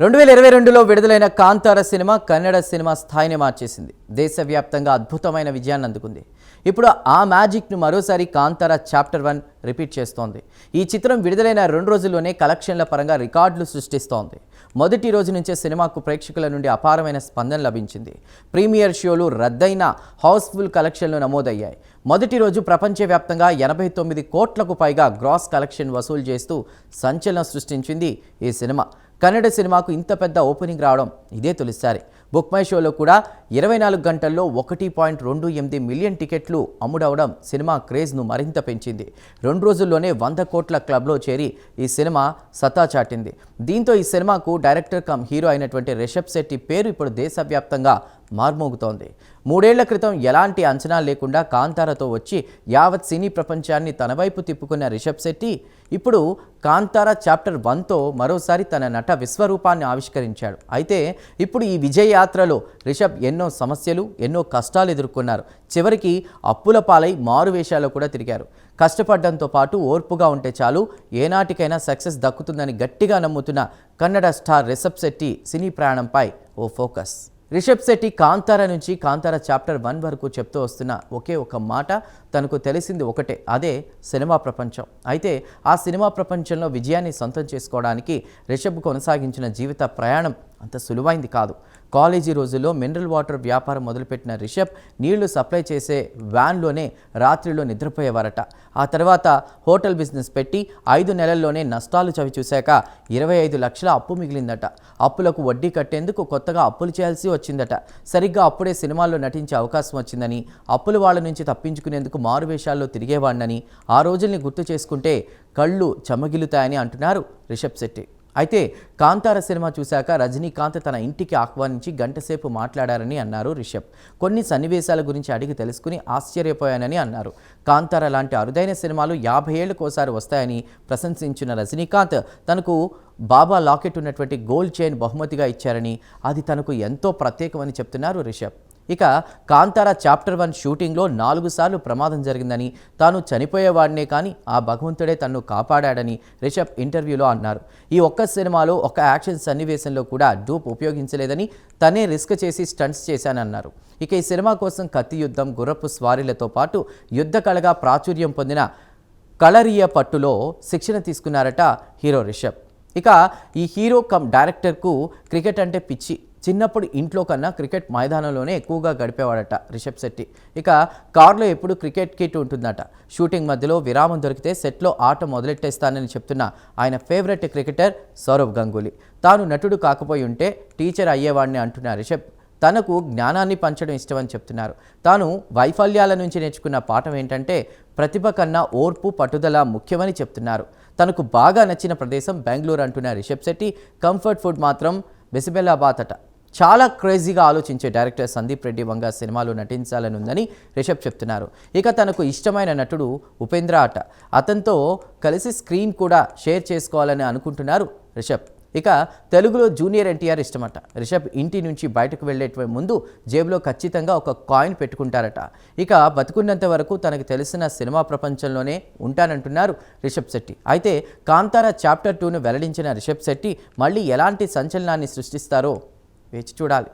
రెండు వేల ఇరవై రెండులో విడుదలైన కాంతార సినిమా కన్నడ సినిమా స్థాయిని మార్చేసింది. దేశవ్యాప్తంగా అద్భుతమైన విజయాన్ని అందుకుంది. ఇప్పుడు ఆ మ్యాజిక్ను మరోసారి కాంతార చాప్టర్ వన్ రిపీట్ చేస్తోంది. ఈ చిత్రం విడుదలైన రెండు రోజుల్లోనే కలెక్షన్ల పరంగా రికార్డులు సృష్టిస్తోంది. మొదటి రోజు నుంచే సినిమాకు ప్రేక్షకుల నుండి అపారమైన స్పందన లభించింది. ప్రీమియర్ షోలు రద్దయిన హౌస్ఫుల్ కలెక్షన్లు నమోదయ్యాయి. మొదటి రోజు ప్రపంచవ్యాప్తంగా ఎనభై తొమ్మిది కోట్లకు పైగా గ్రాస్ కలెక్షన్ వసూలు చేస్తూ సంచలనం సృష్టించింది ఈ సినిమా. కన్నడ సినిమాకు ఇంత పెద్ద ఓపెనింగ్ రావడం ఇదే తొలిసారి. బుక్ మై షోలో కూడా ఇరవై నాలుగు గంటల్లో ఒకటి పాయింట్ రెండు ఎనిమిది మిలియన్ టికెట్లు అమ్ముడవడం సినిమా క్రేజ్ను మరింత పెంచింది. రెండు రోజుల్లోనే వంద కోట్ల క్లబ్లో చేరి ఈ సినిమా సత్తా చాటింది. దీంతో ఈ సినిమాకు డైరెక్టర్ కమ్ హీరో అయినటువంటి రిషబ్ శెట్టి పేరు ఇప్పుడు దేశవ్యాప్తంగా మార్మోగుతోంది. మూడేళ్ళ క్రితం ఎలాంటి అంచనా లేకుండా కాంతారతో వచ్చి యావత్ సినీ ప్రపంచాన్ని తన వైపు తిప్పుకున్న రిషబ్ శెట్టి ఇప్పుడు కాంతార చాప్టర్ వన్తో మరోసారి తన నట విశ్వరూపాన్ని ఆవిష్కరించాడు. అయితే ఇప్పుడు ఈ విజయ యాత్రలో రిషబ్ ఎన్నో సమస్యలు ఎన్నో కష్టాలు ఎదుర్కొన్నారు. చివరికి అప్పుల పాలై మారు వేషాల్లో కూడా తిరిగారు. కష్టపడడంతో పాటు ఓర్పుగా ఉంటే చాలు ఏనాటికైనా సక్సెస్ దక్కుతుందని గట్టిగా నమ్ముతున్న కన్నడ స్టార్ రిషబ్ శెట్టి సినీ ప్రయాణంపై ఓ ఫోకస్. రిషబ్ శెట్టి కాంతార నుంచి కాంతార చాప్టర్ వన్ వరకు చెప్తూ వస్తున్న ఒకే ఒక మాట తనకు తెలిసింది ఒకటే అదే సినిమా ప్రపంచం. అయితే ఆ సినిమా ప్రపంచంలో విజయాన్ని సొంతం చేసుకోవడానికి రిషబ్ కొనసాగించిన జీవిత ప్రయాణం అంత సులువైంది కాదు. కాలేజీ రోజుల్లో మినరల్ వాటర్ వ్యాపారం మొదలుపెట్టిన రిషబ్ నీళ్ళు సప్లై చేసే వ్యాన్లోనే రాత్రిలో నిద్రపోయేవారట. ఆ తర్వాత హోటల్ బిజినెస్ పెట్టి ఐదు నెలల్లోనే నష్టాలు చవి చూశాక ఇరవై ఐదు లక్షల అప్పు మిగిలిందట. అప్పులకు వడ్డీ కట్టేందుకు కొత్తగా అప్పులు చేయాల్సి వచ్చిందట. సరిగ్గా అప్పుడే సినిమాల్లో నటించే అవకాశం వచ్చిందని అప్పుల వాళ్ళ నుంచి తప్పించుకునేందుకు మారువేషాల్లో తిరిగేవాడినని ఆ రోజుల్ని గుర్తు చేసుకుంటే కళ్ళు చెమగిలుతాయని అంటున్నారు రిషబ్ శెట్టి. అయితే కాంతార సినిమా చూశాక రజనీకాంత్ తన ఇంటికి ఆహ్వానించి గంటసేపు మాట్లాడారని అన్నారు రిషబ్. కొన్ని సన్నివేశాల గురించి అడిగి తెలుసుకుని ఆశ్చర్యపోయానని అన్నారు. కాంతార లాంటి అరుదైన సినిమాలు యాభై ఏళ్ళకోసారి వస్తాయని ప్రశంసించిన రజనీకాంత్ తనకు బాబా లాకెట్ ఉన్నటువంటి గోల్డ్ చైన్ బహుమతిగా ఇచ్చారని అది తనకు ఎంతో ప్రత్యేకమని చెప్తున్నారు రిషబ్. ఇక కాంతార చాప్టర్ వన్ షూటింగ్లో నాలుగు సార్లు ప్రమాదం జరిగిందని తాను చనిపోయేవాడినే కానీ ఆ భగవంతుడే తన్ను కాపాడాడని రిషబ్ ఇంటర్వ్యూలో అన్నారు. ఈ ఒక్క సినిమాలో ఒక యాక్షన్ సన్నివేశంలో కూడా డూప్ ఉపయోగించలేదని తనే రిస్క్ చేసి స్టంట్స్ చేశానన్నారు. ఇక ఈ సినిమా కోసం కత్తి యుద్ధం గుర్రపు స్వారీలతో పాటు యుద్ధ కళగా ప్రాచుర్యం పొందిన కళరీయ పట్టులో శిక్షణ తీసుకున్నారట హీరో రిషబ్. ఇక ఈ హీరో కమ్ డైరెక్టర్కు క్రికెట్ అంటే పిచ్చి. చిన్నప్పుడు ఇంట్లో కన్నా క్రికెట్ మైదానంలోనే ఎక్కువగా గడిపేవాడట రిషబ్ శెట్టి. ఇక కారులో ఎప్పుడు క్రికెట్ కిట్ ఉంటుందట. షూటింగ్ మధ్యలో విరామం దొరికితే సెట్లో ఆట మొదలెట్టేస్తానని చెప్తున్న ఆయన ఫేవరెట్ క్రికెటర్ సౌరవ్ గంగూలీ. తాను నటుడు కాకపోయి ఉంటే టీచర్ అయ్యేవాడిని అంటున్న రిషబ్ తనకు జ్ఞానాన్ని పంచడం ఇష్టమని చెప్తున్నారు. తాను వైఫల్యాల నుంచి నేర్చుకున్న పాఠం ఏంటంటే ప్రతిభ కన్నా ఓర్పు పట్టుదల ముఖ్యమని చెప్తున్నారు. తనకు బాగా నచ్చిన ప్రదేశం బెంగళూరు అంటున్న రిషబ్ శెట్టి కంఫర్ట్ ఫుడ్ మాత్రం బెసిబెల్లాబాద్ అట. చాలా క్రేజీగా ఆలోచించే డైరెక్టర్ సందీప్ రెడ్డి వంగ సినిమాలో నటించాలని ఉందని రిషబ్ చెప్తున్నారు. ఇక తనకు ఇష్టమైన నటుడు ఉపేంద్ర అట అతనితో కలిసి స్క్రీన్ కూడా షేర్ చేసుకోవాలని అనుకుంటున్నారు రిషబ్. ఇక తెలుగులో జూనియర్ ఎన్టీఆర్ ఇష్టమట. రిషబ్ ఇంటి నుంచి బయటకు వెళ్ళే ముందు జేబులో ఖచ్చితంగా ఒక కాయిన్ పెట్టుకుంటారట. ఇక బతుకున్నంత వరకు తనకు తెలిసిన సినిమా ప్రపంచంలోనే ఉంటానంటున్నారు రిషబ్ శెట్టి. అయితే కాంతార చాప్టర్ టూను వెల్లడించిన రిషబ్ శెట్టి మళ్ళీ ఎలాంటి సంచలనాన్ని సృష్టిస్తారో వేచి చూడాలి.